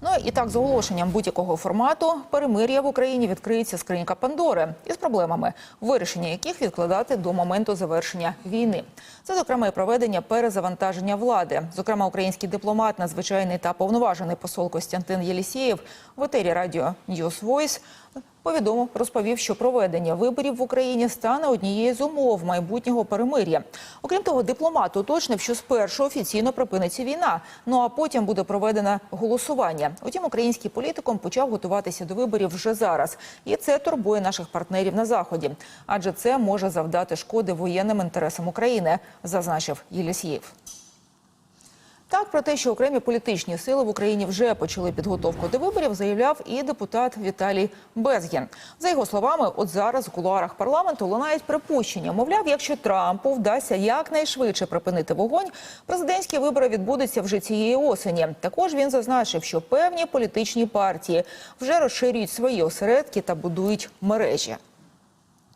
Ну і так, з оголошенням будь-якого формату перемир'я в Україні відкриється скринька Пандори із проблемами, вирішення яких відкладати до моменту завершення війни. Це зокрема і проведення перезавантаження влади. Зокрема, український дипломат, надзвичайний та повноважений посол Костянтин Єлісєєв в етері радіо News Voice повідомив, розповів, що проведення виборів в Україні стане однією з умов майбутнього перемир'я. Окрім того, дипломат уточнив, що спершу офіційно припиниться війна, ну а потім буде проведено голосування. Утім, український політикум почав готуватися до виборів вже зараз, і це турбує наших партнерів на заході, адже це може завдати шкоди воєнним інтересам України, зазначив Єлісєєв. Так, про те, що окремі політичні сили в Україні вже почали підготовку до виборів, заявляв і депутат Віталій Безгін. За його словами, от зараз у кулуарах парламенту лунають припущення. Мовляв, якщо Трампу вдасться якнайшвидше припинити вогонь, президентські вибори відбудуться вже цієї осені. Також він зазначив, що певні політичні партії вже розширюють свої осередки та будують мережі.